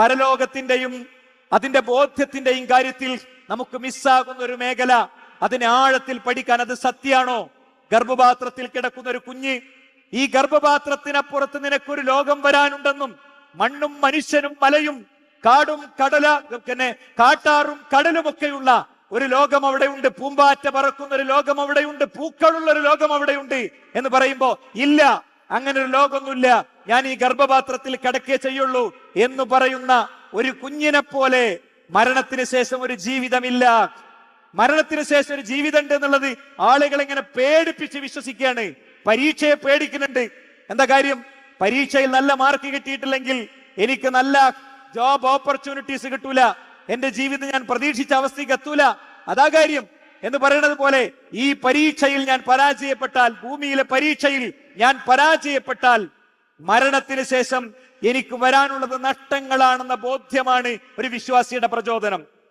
പരലോകത്തിന്റെയും അതിന്റെ ബോധ്യത്തിന്റെയും കാര്യത്തിൽ നമുക്ക് മിസ്സാകുന്ന ഒരു മേഖല. അതിനെ ആഴത്തിൽ പഠിക്കാൻ അത് സത്യാണോ? ഗർഭപാത്രത്തിൽ കിടക്കുന്ന ഒരു കുഞ്ഞ് ഈ ഗർഭപാത്രത്തിനപ്പുറത്ത് നിനക്കൊരു ലോകം വരാനുണ്ടെന്നും മണ്ണും മനുഷ്യനും മലയും കാടും കടല പിന്നെ കാട്ടാറും കടലുമൊക്കെയുള്ള ഒരു ലോകം അവിടെയുണ്ട്. പൂമ്പാറ്റ പറക്കുന്ന ഒരു ലോകം അവിടെയുണ്ട്. പൂക്കളുള്ള ഒരു ലോകം അവിടെയുണ്ട് എന്ന് പറയുമ്പോ ഇല്ല. അങ്ങനെ ഒരു ലോകമൊന്നുമില്ല. ഞാൻ ഈ ഗർഭപാത്രത്തിൽ കിടക്കേ ചെയ്യുള്ളൂ എന്ന് പറയുന്ന ഒരു കുഞ്ഞിനെ പോലെ മരണത്തിന് ശേഷം ഒരു ജീവിതമില്ല. മരണത്തിന് ശേഷം ഒരു ജീവിതം ഉണ്ട് എന്നുള്ളത് ആളുകൾ ഇങ്ങനെ പേടിപ്പിച്ച് വിശ്വസിക്കുകയാണ്. പരീക്ഷയെ പേടിക്കുന്നുണ്ട്. എന്താ കാര്യം? പരീക്ഷയിൽ നല്ല മാർക്ക് കിട്ടിയിട്ടില്ലെങ്കിൽ എനിക്ക് നല്ല ജോബ് ഓപ്പർച്യൂണിറ്റീസ് കിട്ടൂല. എന്റെ ജീവിതം ഞാൻ പ്രതീക്ഷിച്ച അവസ്ഥയ്ക്ക് എത്തൂല. അതാ കാര്യം. എന്ന് പറയുന്നത് പോലെ ഈ പരീക്ഷയിൽ ഞാൻ പരാജയപ്പെട്ടാൽ ഭൂമിയിലെ പരീക്ഷയിൽ ഞാൻ പരാജയപ്പെട്ടാൽ മരണത്തിന് ശേഷം എനിക്ക് വരാനുള്ളത് നഷ്ടങ്ങളാണെന്ന ബോധ്യമാണ് ഒരു വിശ്വാസിയുടെ പ്രചോദനം.